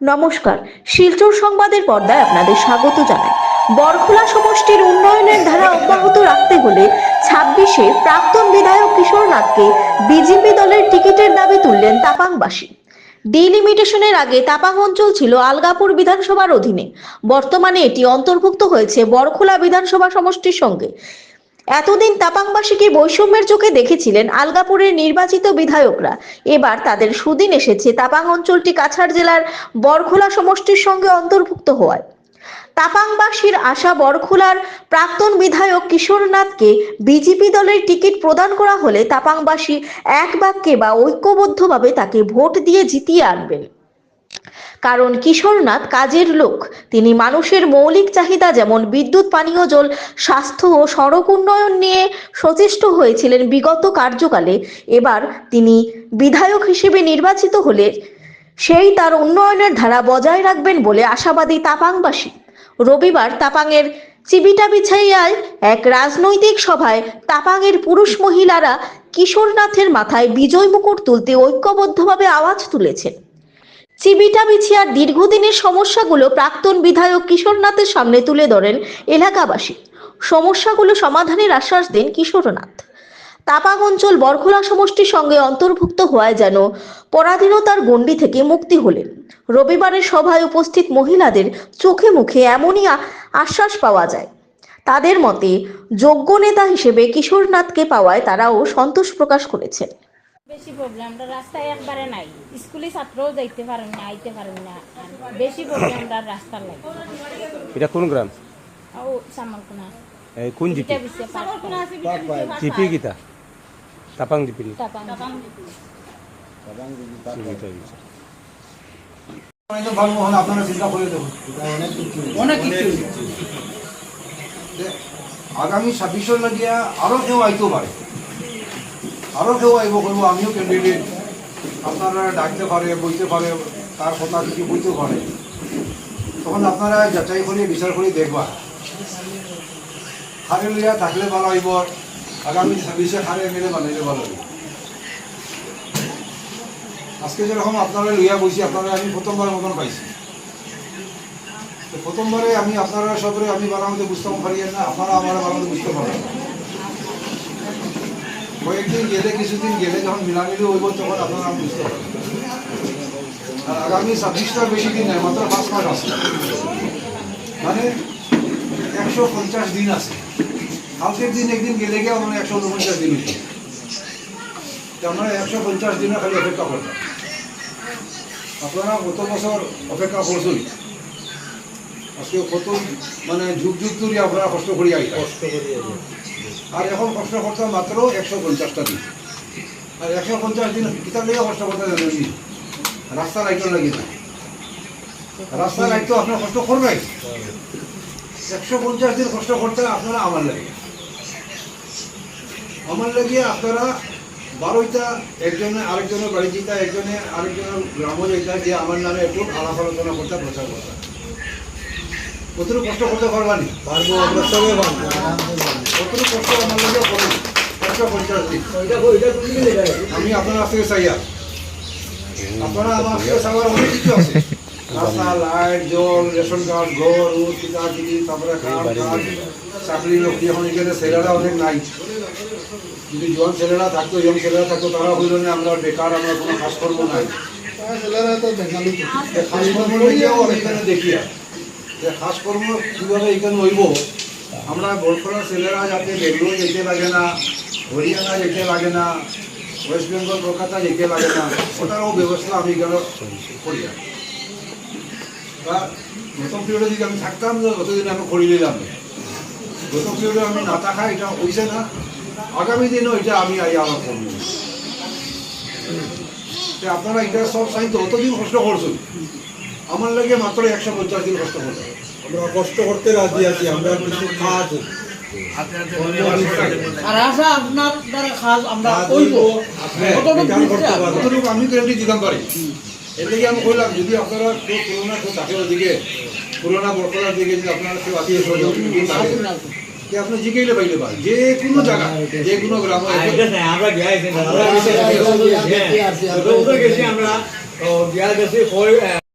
নমস্কার। শিলচর সংবাদের পর্দায় আপনাদের স্বাগত জানাই। বরখোলা সমষ্টির উন্নয়নের ধারা অব্যাহত রাখতে হলে ছাব্বিশে প্রাক্তন বিধায়ক কিশোরনাথকে বিজেপি দলের টিকিটের দাবি তুললেন তাপাংবাসী। ডিলিমিটেশনের আগে তাপাং অঞ্চল ছিল আলগাপুর বিধানসভার অধীনে। বর্তমানে এটি অন্তর্ভুক্ত হয়েছে বরখোলা বিধানসভা সমষ্টির সঙ্গে। এতদিন তাপাংবাসীকে বৈষম্যের চোখে দেখেছিলেন আলগাপুরের নির্বাচিত বিধায়করা। এবার তাদের সুদিন এসেছে তাপাং অঞ্চলটি কাছাড় জেলার বরখোলা সমষ্টির সঙ্গে অন্তর্ভুক্ত হওয়ায়। তাপাংবাসীর আশা বরখোলার প্রাক্তন বিধায়ক কিশোরনাথকে বিজেপি দলের টিকিট প্রদান করা হলে তাপাংবাসী এক বাক্যে বা ঐক্যবদ্ধভাবে তাকে ভোট দিয়ে জিতিয়ে আনবেন। কারণ কিশোরনাথ কাজের লোক। তিনি মানুষের মৌলিক চাহিদা যেমন বিদ্যুৎ, পানীয়, জল, স্বাস্থ্য ও সড়ক উন্নয়ন নিয়ে সচেষ্ট হয়েছিলেন বিগত কার্যকালে। এবার তিনি বিধায়ক হিসেবে নির্বাচিত হলে সেই তার উন্নয়নের ধারা বজায় রাখবেন বলে আশাবাদী তাপাংবাসী। রবিবার তাপাংয়ের চিবিটা বিছাইয়ায় এক রাজনৈতিক সভায় তাপাংয়ের পুরুষ মহিলারা কিশোরনাথের মাথায় বিজয় মুকুট তুলতে ঐক্যবদ্ধভাবে আওয়াজ তুলেছেন। চিবিটা বিছিয়ার দীর্ঘদিনের সমস্যাগুলো প্রাক্তন বিধায়ক কিশোরনাথের সামনে তুলে ধরেন এলাকাবাসী। সমস্যাগুলো সমাধানের আশ্বাস দেন কিশোরনাথ তাপাং অঞ্চল বরখোলা সমষ্টির সঙ্গে অন্তর্ভুক্ত হওয়ায় যেন পরাধীনতার গণ্ডি থেকে মুক্তি হলেন। রবিবারের সভায় উপস্থিত মহিলাদের চোখে মুখে এমনই আশ্বাস পাওয়া যায়। তাদের মতে, যোগ্য নেতা হিসেবে কিশোরনাথকে পাওয়ায় তারাও সন্তোষ প্রকাশ করেছেন। বেশি প্রবলেমটা রাস্তায় একবারে নাই। স্কুলে ছাত্রও যাইতে পারেন না আইতে পারেন না। বেশি প্রবলেমটা রাস্তার লাগে এটা কোন গ্রাম? ও সামালকোনা এই কোন জিপি? এটা বিছে পাঁচটা জিপি গীতা তাপাং জিপি টাকা আমি তো ভাববো হলে আপনারা চিন্তা করে দেবো অনেক কিছু যে আগামী ছাব্বিশর লাগিয়া আরও কেউ আইতে পারে। আরও কেউ আইব করব আমিও ক্যান্ডিডেট আপনারা ডাকতে পারে বইতে পারে, তার কথা কিছু বইতে পারে। তখন আপনারা যাচাই করে, বিচার করে দেখবা। খারে লইয়া থাকলে ভালো হইব, আগামী ছাব্বিশে খারে মেলে বানাইলে ভালো হইব। আজকে যেরকম আপনারা লইয়া বইছি আপনারা আমি প্রথমবার মতন পাইছি। প্রথমবারে আমি আপনারা সবরে আমি বানাতে বুঝতে পারি না, আপনারা আমার বানাতে বুঝতে পারেন না। কয়েকদিন গেলে, কিছুদিন গেলে যখন মিলামিলি হইব, তখন আপনারা বুঝতে পারবেন। আর আগামী ছাব্বিশটার বেশি দিন নেই, মাত্র পাঁচ মাস আছে। মানে একশো পঞ্চাশ দিন আছে। কালকের দিন একদিন গেলে গিয়ে মানে একশো উনপঞ্চাশ দিন আমরা একশো পঞ্চাশ দিনে খালি অপেক্ষা করতাম আপনারা গত বছর অপেক্ষা করছেন। কত মানে যুগ যুগ ধরে আপনারা কষ্ট করি আই কষ্ট আর এখন কষ্ট করতে মাত্র একশো পঞ্চাশটা দিন। আর একশো পঞ্চাশ দিন কিতাব লেগে কষ্ট করতে জানেন রাস্তা লাইটও লাগে না রাস্তা লাইট তো আপনার কষ্ট করবেন একশো পঞ্চাশ দিন কষ্ট করতে আপনারা আমার লাগে। আমার লাগিয়ে আপনারা বারোইটা একজনে আরেকজনের বাড়ি যেটা একজনে আরেকজনের গ্রামও যেটা যে আমার নামে একটু আলাপ আলোচনা করতে প্রচার করতে কতটুকু কষ্ট করতে পারবানি পারব আমরা সবাই পারব। কতটুকু কষ্ট আমার করুন একশো পঞ্চাশ দিন আমি আপনার কাছ থেকে চাই আর। আপনারা আমার থেকে চাওয়ার অনেক কিছু আছে। রাস্তা লাইট জল রেশন কার্ড ঘর ও কিতা তারপরে কাম কাজ চাকরি নকরি এখন এখানে ছেলেরা অনেক নাই। যদি জোয়ান ছেলেরা থাকতো ইয়ং ছেলেরা থাকতো তারা হইল না আমরা বেকার আমরা কোনো কাজকর্ম নাই। এই কাজকর্ম লইয়াও আমি এখানে দেখি আর। যে কাজকর্ম কীভাবে এখানে হইব? আমরা বরখলা ছেলেরা যাতে বেঙ্গলোর যেতে লাগে না, হরিয়ানা যেতে লাগে না, ওয়েস্ট বেঙ্গল, কলকাতা যেতে লাগে না, ওটারও ব্যবস্থা আমি এখানে করি। বা প্রথম পিরিয়ডে যদি আমি থাকতাম না ততদিন আমি করি নিলাম। গত পিরিয়ডে আমি না থাকা, এটা হয়েছে না। আগামী দিনও এটা আমি আই আবার করব। আপনারা এটা সব সাইন তো অতদিন কষ্ট করছেন। আমার লাগে মাত্র একশো পঞ্চাশ দিন কষ্ট করতে আমরা কষ্ট করতে রাজি আছি আমরা কিছু কাজ আপনার আমরা কাজ কইব কতটুকু বিধান করতে বুঝতে পারব। কতটুকু? আমি গ্যারান্টি দিতাম পারি। এর থেকে আমি কইলাম যদি আপনারা কেউ পুরোনো কেউ থাকে ওদিকে পুরোনো বরকলার দিকে যদি আপনারা কেউ আত্মীয় স্বজন যে আপনি জিজ্ঞাইলে পাইলে পাই যে কোনো জায়গা যে কোনো গ্রামে আমরা গেছি আমরা গেছি